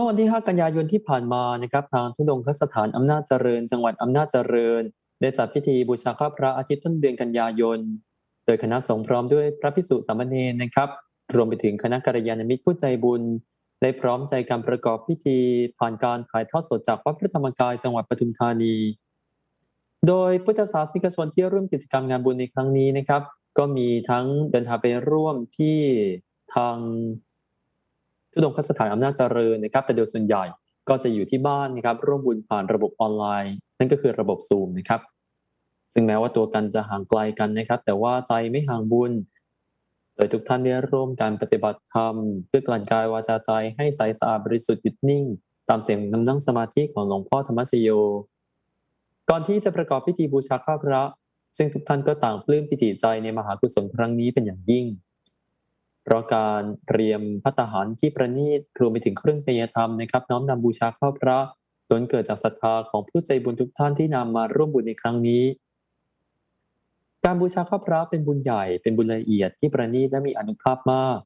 มื่อวันที่ 5 กันยายนที่ผ่านมานะครับทางทุดงคสถานอำนาจเจริญ จังหวัดอำนาจเจริญ ได้จัดพิธีบูชาข้าพระอาทิตย์ต้นเดือนกันยายน โดยคณะสงฆ์พร้อมด้วยพระภิกษุสามเณรนะครับ รวมไปถึงคณะกัลยาณมิตรผู้ใจบุญ ได้พร้อมใจการประกอบพิธีผ่านการถ่ายทอดสดจากวัดพระธรรมกายจังหวัดปทุมธานี โดยพุทธศาสนิกชนที่ร่วมกิจกรรมงานบุญในครั้งนี้นะครับ ก็มีทั้งเดินทางไปร่วมที่ทาง ทุดงคสถานอำนาจเจริญนะครับ แต่โดยส่วนใหญ่ก็จะอยู่ที่บ้านนะครับ ร่วมบุญผ่านระบบออนไลน์ นั่นก็คือระบบซูมนะครับ ซึ่งแม้ว่าตัวกันจะห่างไกลกันนะครับ แต่ว่าใจไม่ห่างบุญ โดยทุกท่านได้ร่วมการปฏิบัติธรรม เพื่อกลั่นกายวาจาใจให้ใสสะอาดบริสุทธิ์หยุดนิ่ง ตามเสียงนำนั่งสมาธิของหลวงพ่อธรรมชโย ก่อนที่จะประกอบพิธีบูชาข้าพระ ซึ่งทุกท่านก็ต่างปลื้มปิติใจในมหากุศลครั้งนี้เป็นอย่างยิ่ง เพราะการเตรียมพัตตาหารที่ประณีตรวมไปถึงเครื่องเตยธรรมนะครับ น้อมนำบูชาข้าพระล้นเกิดจากศรัทธาของผู้ใจบุญทุกท่านที่นำมาร่วมบุญในครั้งนี้ การบูชาข้าพระเป็นบุญใหญ่เป็นบุญละเอียดที่ประณีตและมีอนุภาพมาก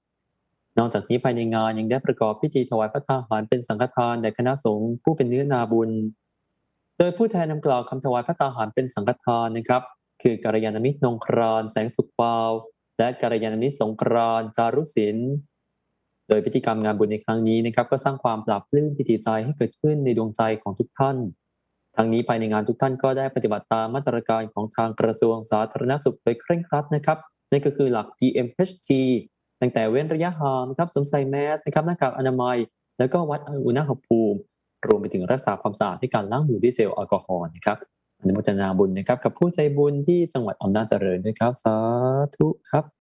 นอกจากนี้ภายในงานยังได้ประกอบพิธีถวายพระทหารเป็นสังฆทานแด่คณะสงฆ์ผู้เป็นเนื้อนาบุญ โดยผู้แทนนำกล่าวคำถวายพระทหารเป็นสังฆทานนะครับ คือกัลยาณมิตรนงครานแสงสุขปาว และกัลยาณมิตรสงกรานจารุศิลป์โดยพิธีกรรมงานบุญในครั้งนี้นะครับ ก็สร้างความปราบปลื้มปิติใจให้เกิดขึ้นในดวงใจของทุกท่าน ทั้งนี้ภายในงานทุกท่านก็ได้ปฏิบัติตามมาตรการของทางกระทรวงสาธารณสุขโดยเคร่งครัดนะครับนั่นก็คือหลัก GMHT ตั้งแต่เว้นระยะห่างนะครับสวมใส่แมสนะครับหน้ากากอนามัย แล้วก็วัดอุณหภูมิ รวมไปถึงรักษาความสะอาดด้วยการล้างมือด้วยเจลแอลกอฮอล์นะครับ อนุโมทนาบุญนะครับ กับผู้ใจบุญที่จังหวัดอำนาจเจริญด้วยครับ สาธุครับ